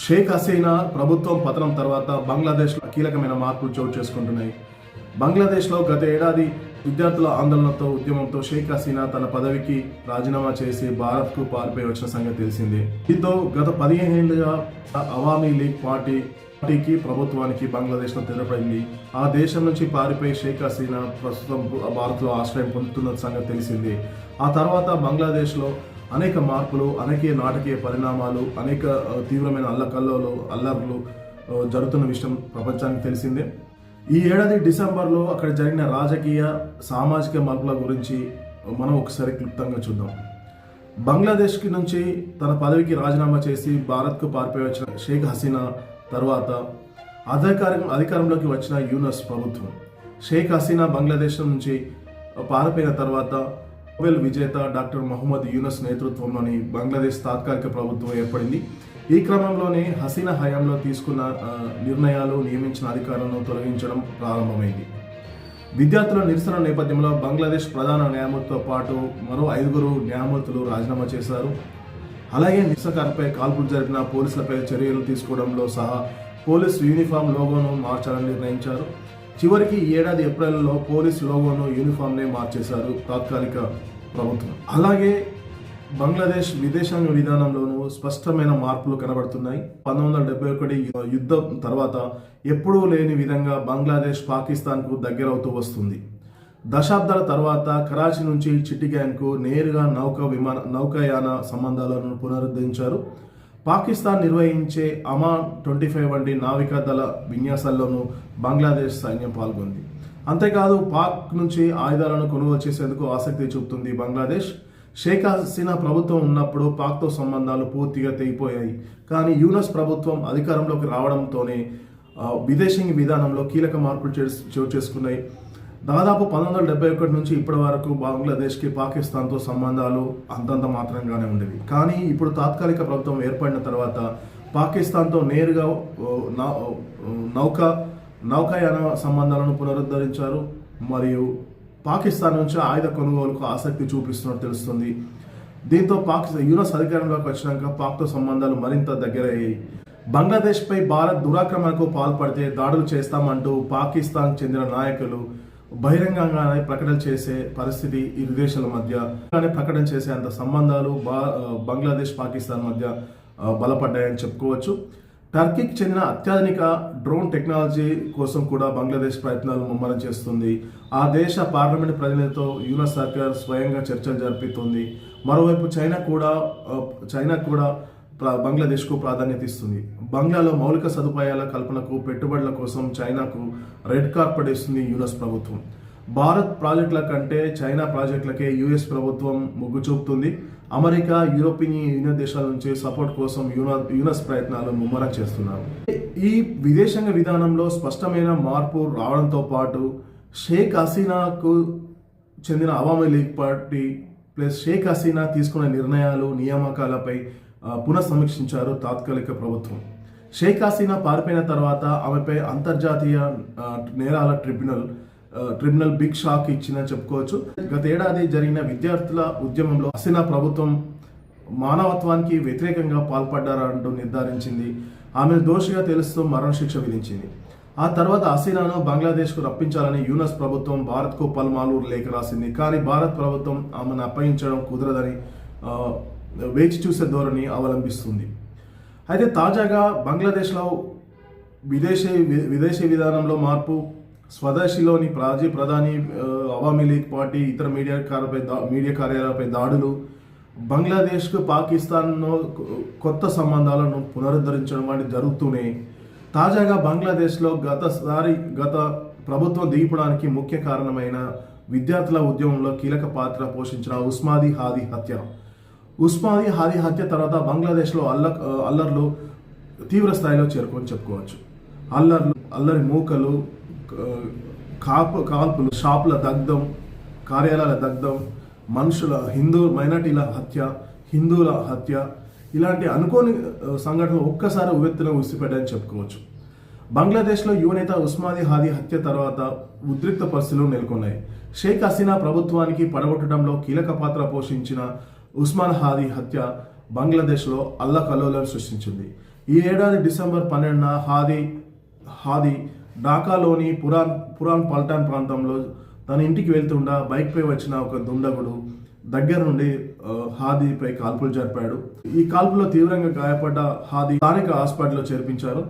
షేక్ హసీనా ప్రభుత్వం పతనం తర్వాత బంగ్లాదేశ్లో కీలకమైన మార్పులు చోటు చేసుకుంటున్నాయి. బంగ్లాదేశ్లో గత ఏడాది విద్యార్థుల ఆందోళనతో ఉద్యమంతో షేక్ హసీనా తన పదవికి రాజీనామా చేసి భారత్కు పారిపోయి వచ్చిన సంగతి తెలిసిందే. దీంతో గత పదిహేనేళ్ళుగా అవామీ లీగ్ పార్టీ పార్టీకి ప్రభుత్వానికి బంగ్లాదేశ్లో తెరపడింది. ఆ దేశం నుంచి పారిపోయి షేక్ హసీనా ప్రస్తుతం భారత్లో ఆశ్రయం పొందుతున్న సంగతి తెలిసింది. ఆ తర్వాత బంగ్లాదేశ్లో అనేక మార్పులు అనేక నాటకీయ పరిణామాలు అనేక తీవ్రమైన అల్లకల్లోలు అల్లర్లు జరుగుతున్న విషయం ప్రపంచానికి తెలిసిందే. ఈ ఏడాది డిసెంబర్లో అక్కడ జరిగిన రాజకీయ సామాజిక మార్పుల గురించి మనం ఒకసారి క్లుప్తంగా చూద్దాం. బంగ్లాదేశ్కి నుంచి తన పదవికి రాజీనామా చేసి భారత్కు పారిపోయి వచ్చిన షేక్ హసీనా తర్వాత అధికారం అధికారంలోకి వచ్చిన యూనస్ ప్రభుత్వం. షేక్ హసీనా బంగ్లాదేశ్ నుంచి పారిపోయిన తర్వాత నోబెల్ విజేత డాక్టర్ మహమ్మద్ యూనస్ నేతృత్వంలోని బంగ్లాదేశ్ తాత్కాలిక ప్రభుత్వం ఏర్పడింది. ఈ క్రమంలోనే హసీనా హయాంలో తీసుకున్న నిర్ణయాలు నియమించిన అధికారులను తొలగించడం ప్రారంభమైంది. విద్యార్థుల నిరసన నేపథ్యంలో బంగ్లాదేశ్ ప్రధాన న్యాయమూర్తితో పాటు మరో ఐదుగురు న్యాయమూర్తులు రాజీనామా చేశారు. అలాగే నిరసనకారులపై కాల్పులు జరిపిన పోలీసులపై చర్యలు తీసుకోవడంలో సహా పోలీస్ యూనిఫామ్ లోగోను మార్చాలని నిర్ణయించారు. చివరికి ఈ ఏడాది ఏప్రిల్లో పోలీస్ లోగోను యూనిఫామ్నే మార్చేశారు తాత్కాలిక ప్రభుత్వం. అలాగే బంగ్లాదేశ్ విదేశాంగ విధానంలోనూ స్పష్టమైన మార్పులు కనబడుతున్నాయి. పంతొమ్మిది వందల డెబ్బై ఒకటి యుద్ధం తర్వాత ఎప్పుడూ లేని విధంగా బంగ్లాదేశ్ పాకిస్తాన్కు దగ్గరవుతూ వస్తుంది. దశాబ్దాల తర్వాత కరాచీ నుంచి చిట్టిగాన్కు నేరుగా నౌక విమాన నౌకాయాన సంబంధాలను పునరుద్ధరించారు. పాకిస్తాన్ నిర్వహించే అమాన్ ట్వంటీ ఫైవ్ వంటి నావికాదళ విన్యాసాల్లోనూ బంగ్లాదేశ్ సైన్యం పాల్గొంది. అంతేకాదు పాక్ నుంచి ఆయుధాలను కొనుగోలు చేసేందుకు ఆసక్తి చూపుతుంది బంగ్లాదేశ్. షేక్ హసీనా ప్రభుత్వం ఉన్నప్పుడు పాక్తో సంబంధాలు పూర్తిగా తెగిపోయాయి. కానీ యూనస్ ప్రభుత్వం అధికారంలోకి రావడంతోనే విదేశీ విధానంలో కీలక మార్పులు చోటు చేసుకున్నాయి. దాదాపు పంతొమ్మిది వందల డెబ్బై ఒకటి నుంచి ఇప్పటి వరకు బంగ్లాదేశ్కి పాకిస్తాన్తో సంబంధాలు అంతంత మాత్రంగానే ఉండేవి. కానీ ఇప్పుడు తాత్కాలిక ప్రభుత్వం ఏర్పడిన తర్వాత పాకిస్తాన్తో నేరుగా నౌ- నౌక నౌకాయాన సంబంధాలను పునరుద్ధరించారు. మరియు పాకిస్తాన్ నుంచి ఆయుధ కొనుగోలుకు ఆసక్తి చూపిస్తున్నట్టు తెలుస్తుంది. దీంతో పాకిస్తాన్ యూనస్ అధికారంలోకి వచ్చినాక పాక్తో సంబంధాలు మరింత దగ్గరయ్యాయి. బంగ్లాదేశ్పై భారత్ దురాక్రమణకు పాల్పడితే దాడులు చేస్తామంటూ పాకిస్తాన్ చెందిన నాయకులు బహిరంగంగానే ప్రకటన చేసే పరిస్థితి ఇరు దేశాల మధ్య ప్రకటన చేసే అంత సంబంధాలు బంగ్లాదేశ్ పాకిస్తాన్ మధ్య బలపడ్డాయని చెప్పుకోవచ్చు. టర్కీకి చెందిన అత్యాధునిక డ్రోన్ టెక్నాలజీ కోసం కూడా బంగ్లాదేశ్ ప్రయత్నాలు ముమ్మరం చేస్తుంది. ఆ దేశ పార్లమెంట్ ప్రతినిధితో యూనస్ సర్కార్ స్వయంగా చర్చలు జరిపిస్తుంది మరోవైపు చైనా కూడా చైనా కూడా బంగ్లాదేశ్కు ప్రాధాన్యత ఇస్తుంది. బంగ్లాలో మౌలిక సదుపాయాల కల్పనకు పెట్టుబడుల కోసం చైనాకు రెడ్ కార్పెట్ ఇస్తుంది యూనస్ ప్రభుత్వం. భారత్ ప్రాజెక్టుల కంటే చైనా ప్రాజెక్టులకే యుఎస్ ప్రభుత్వం మొగ్గు చూపుతుంది. అమెరికా యూరోపియన్ యూనియన్ దేశాల నుంచి సపోర్ట్ కోసం యూన- యూనస్ ప్రయత్నాలు ముమ్మరం చేస్తున్నారు. ఈ విదేశాంగ విధానంలో స్పష్టమైన మార్పు రావడంతో పాటు షేక్ హసీనాకు చెందిన అవామీ లీగ్ పార్టీ ప్లస్ షేక్ హసీనా తీసుకున్న నిర్ణయాలు నియామకాలపై పునః పునఃసమీక్షించారు తాత్కాలిక ప్రభుత్వం. షేక్ హసీనా పారిపోయిన తర్వాత ఆమెపై అంతర్జాతీయ నేరాల ట్రిబ్యునల్ ట్రిబ్యునల్ బిగ్ షాక్ ఇచ్చిందని చెప్పుకోవచ్చు. గత ఏడాది జరిగిన విద్యార్థుల ఉద్యమంలో హసీనా ప్రభుత్వం మానవత్వానికి వ్యతిరేకంగా పాల్పడ్డారంటూ నిర్ధారించింది. ఆమెను దోషిగా తెలుస్తూ మరణశిక్ష విధించింది. ఆ తర్వాత హసీనాను బంగ్లాదేశ్కు రప్పించాలని యూనస్ ప్రభుత్వం భారత్కు పలుమార్లు లేఖ రాసింది. కానీ భారత్ ప్రభుత్వం ఆమెను అప్పగించడం కుదరదని వేచి చూసే ధోరణి అవలంబిస్తుంది. అయితే తాజాగా బంగ్లాదేశ్లో విదేశీ విదేశీ విధానంలో మార్పు స్వదేశీలోని మాజీ ప్రధాని అవామీ లీగ్ పార్టీ ఇతర మీడియా కార్యపై దా- మీడియా కార్యాలయాలపై దాడులు బంగ్లాదేశ్కు పాకిస్తాన్ను కొత్త సంబంధాలను పునరుద్ధరించడం వంటి జరుగుతూనే తాజాగా బంగ్లాదేశ్లో గతసారి గత ప్రభుత్వం దిగిపోవడానికి ముఖ్య కారణమైన విద్యార్థుల ఉద్యమంలో కీలక పాత్ర పోషించిన ఉస్మాది హాది హత్య. ఉస్మాది హాది హత్య తర్వాత బంగ్లాదేశ్లో అల్ల అల్లర్లు తీవ్ర స్థాయిలో చేరుకొని చెప్పుకోవచ్చు. అల్లర్లు అల్లరి మూకలు కాపు కాల్పులు షాపుల దగ్ధం కార్యాలయాల దగ్ధం మనుషుల హిందూ మైనార్టీల హత్య హిందువుల హత్య ఇలాంటి అనుకోని సంఘటనలు ఒక్కసారి ఉవ్వెత్తున ఉసిపెట్టాయని చెప్పుకోవచ్చు. బంగ్లాదేశ్లో యువనేత ఉస్మాది హాది హత్య తర్వాత ఉద్రిక్త పరిస్థితులు నెలకొన్నాయి. షేక్ హసీనా ప్రభుత్వానికి పడగొట్టడంలో కీలక పాత్ర పోషించిన ఉస్మాన్ హాదీ హత్య బంగ్లాదేశ్లో అల్లకల్లోలం సృష్టించింది. ఈ ఏడాది డిసెంబర్ పన్నెండున హాదీ హాదీ ఢాకాలోని పురాన్ పురాన్ పల్టాన్ ప్రాంతంలో తన ఇంటికి వెళ్తుండా బైక్పై వచ్చిన ఒక దుండగుడు దగ్గర నుండి హాదీపై కాల్పులు జరిపాడు. ఈ కాల్పులో తీవ్రంగా గాయపడ్డ హాదీ స్థానిక హాస్పిటల్లో చేర్పించారు.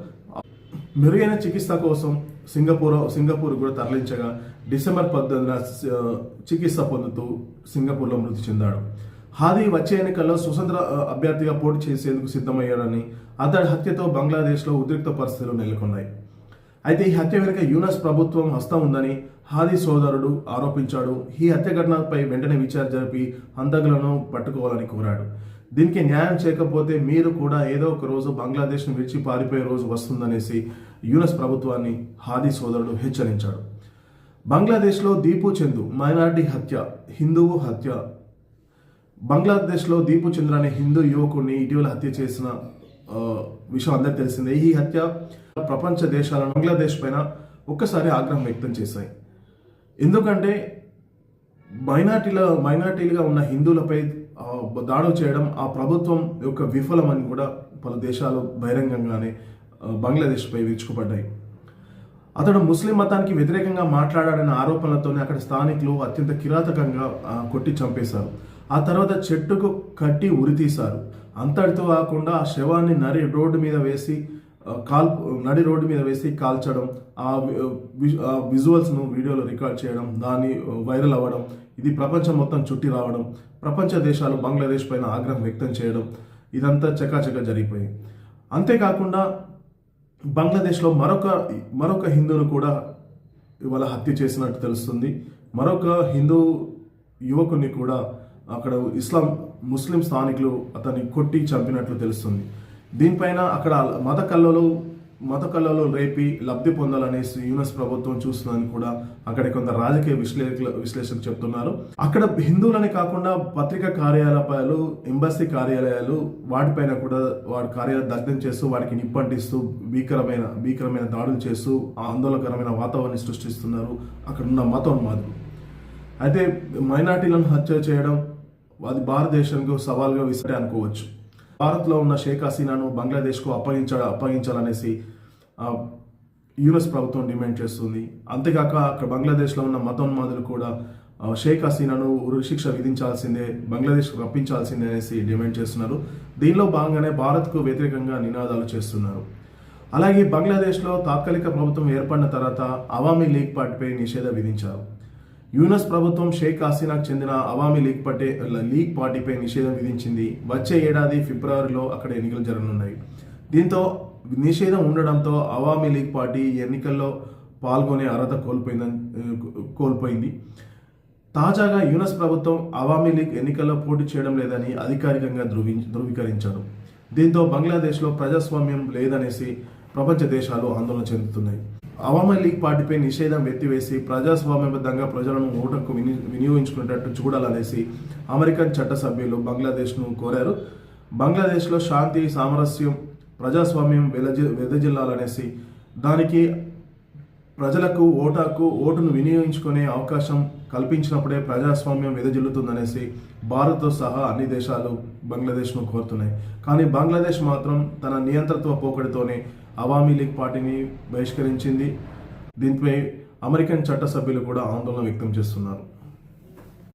మెరుగైన చికిత్స కోసం సింగపూర్ సింగపూర్ కూడా తరలించగా డిసెంబర్ పద్దెనిమిదిన చికిత్స పొందుతూ సింగపూర్లో మృతి చెందాడు. హాదీ వచ్చే ఎన్నికల్లో స్వతంత్ర అభ్యర్థిగా పోటీ చేసేందుకు సిద్ధమయ్యాడని అతడి హత్యతో బంగ్లాదేశ్లో ఉద్రిక్త పరిస్థితులు నెలకొన్నాయి. అయితే ఈ హత్య వెనుక యూనస్ ప్రభుత్వం హస్తం ఉందని హాదీ సోదరుడు ఆరోపించాడు. ఈ హత్య ఘటనపై వెంటనే విచారణ జరిపి హంతకులను పట్టుకోవాలని కోరాడు. దీనికి న్యాయం చేయకపోతే మీరు కూడా ఏదో ఒక రోజు బంగ్లాదేశ్ను విడిచి పారిపోయే రోజు వస్తుందనేసి యూనస్ ప్రభుత్వాన్ని హాదీ సోదరుడు హెచ్చరించాడు. బంగ్లాదేశ్లో దీపు చందు మైనార్టీ హత్య హిందువు హత్య బంగ్లాదేశ్లో దీపు చంద్ర అనే హిందూ యువకుడిని ఇటీవల హత్య చేసిన విషయం అందరికీ తెలిసిందే. ఈ హత్య ప్రపంచ దేశాలను బంగ్లాదేశ్ పైన ఒక్కసారి ఆగ్రహం వ్యక్తం చేశాయి. ఎందుకంటే మైనార్టీల మైనార్టీలుగా ఉన్న హిందువులపై దాడు దాడులు చేయడం ఆ ప్రభుత్వం యొక్క విఫలమని కూడా పలు దేశాలు బహిరంగంగానే బంగ్లాదేశ్పై విరుచుకుపడ్డాయి. అతడు ముస్లిం మతానికి వ్యతిరేకంగా మాట్లాడాడనే ఆరోపణలతోనే అక్కడ స్థానికులు అత్యంత కిరాతకంగా కొట్టి చంపేశారు. ఆ తర్వాత చెట్టుకు కట్టి ఉరితీశారు అంతటితో కాకుండా ఆ శవాన్ని నరి రోడ్డు మీద వేసి కాల్ నడి రోడ్డు మీద వేసి కాల్చడం ఆ ఆ విజువల్స్ను వీడియోలో రికార్డ్ చేయడం దాన్ని వైరల్ అవ్వడం ఇది ప్రపంచం మొత్తం చుట్టి రావడం ప్రపంచ దేశాలు బంగ్లాదేశ్ పైన ఆగ్రహం వ్యక్తం చేయడం ఇదంతా చకాచక జరిగిపోయింది. అంతేకాకుండా బంగ్లాదేశ్లో మరొక మరొక హిందువును కూడా ఇవాళ హత్య చేసినట్టు తెలుస్తుంది. మరొక హిందూ యువకుని కూడా అక్కడ ఇస్లాం ముస్లిం స్థానికులు అతన్ని కొట్టి చంపినట్లు తెలుస్తుంది. దీనిపైన అక్కడ మత కళ్ళలు మత కళ్ళలో రేపి లబ్ధి పొందాలనేసి యూనస్ ప్రభుత్వం చూస్తుందని కూడా అక్కడ కొంత రాజకీయ విశ్లేషకులు విశ్లేషకులు చెప్తున్నారు. అక్కడ హిందువులని కాకుండా పత్రికా కార్యాలయాలు ఎంబసీ కార్యాలయాలు వాటిపైన కూడా వాడి కార్యాలయం దగ్ధం చేస్తూ వాడికి నిప్పంటిస్తూ భీకరమైన భీకరమైన దాడులు చేస్తూ ఆందోళనకరమైన వాతావరణాన్ని సృష్టిస్తున్నారు అక్కడ ఉన్న మతం మాదిరి. అయితే మైనార్టీలను హత్య చేయడం అది భారతదేశానికి సవాల్గా విసిరే అనుకోవచ్చు. భారత్లో ఉన్న షేక్ హసీనాను బంగ్లాదేశ్కు అప్పగించ అప్పగించాలనేసి యూఎస్ ప్రభుత్వం డిమాండ్ చేస్తుంది. అంతేకాక అక్కడ బంగ్లాదేశ్లో ఉన్న మతోన్మాదులు కూడా షేక్ హసీనాను ఉరిశిక్ష విధించాల్సిందే బంగ్లాదేశ్కు రప్పించాల్సిందే అనేసి డిమాండ్ చేస్తున్నారు. దీనిలో భాగంగానే భారత్కు వ్యతిరేకంగా నినాదాలు చేస్తున్నారు. అలాగే బంగ్లాదేశ్లో తాత్కాలిక ప్రభుత్వం ఏర్పడిన తర్వాత అవామీ లీగ్ పార్టీపై నిషేధం విధించారు. యూనస్ ప్రభుత్వం షేక్ హసీనాకు చెందిన అవామీ లీగ్ పార్టీ లీగ్ పార్టీపై నిషేధం విధించింది. వచ్చే ఏడాది ఫిబ్రవరిలో అక్కడ ఎన్నికలు జరగనున్నాయి. దీంతో నిషేధం ఉండడంతో అవామీ లీగ్ పార్టీ ఎన్నికల్లో పాల్గొనే అర్హత కోల్పోయిందని కోల్పోయింది. తాజాగా యూనస్ ప్రభుత్వం అవామీ లీగ్ ఎన్నికల్లో పోటీ చేయడం లేదని అధికారికంగా ధృవీ ధృవీకరించారు. దీంతో బంగ్లాదేశ్లో ప్రజాస్వామ్యం లేదనేసి ప్రపంచ దేశాలు ఆందోళన చెందుతున్నాయి. అవామీ లీగ్ పార్టీపై నిషేధం ఎత్తివేసి ప్రజాస్వామ్యబద్ధంగా ప్రజలను ఓటకు విని వినియోగించుకునేటట్టు చూడాలనేసి అమెరికన్ చట్టసభ్యులు బంగ్లాదేశ్ను కోరారు. బంగ్లాదేశ్లో శాంతి సామరస్యం ప్రజాస్వామ్యం వెలజి వెదజిల్లాలనేసి దానికి ప్రజలకు ఓటాకు ఓటును వినియోగించుకునే అవకాశం కల్పించినప్పుడే ప్రజాస్వామ్యం వెదజిల్లుతుందనేసి భారత్తో సహా అన్ని దేశాలు బంగ్లాదేశ్ను కోరుతున్నాయి. కానీ బంగ్లాదేశ్ మాత్రం తన నియంత్రత్వ పోకడితోనే అవామీ లీగ్ పార్టీని బహిష్కరించింది. దీనిపై అమెరికన్ చట్టసభ్యులు కూడా ఆందోళన వ్యక్తం చేస్తున్నారు.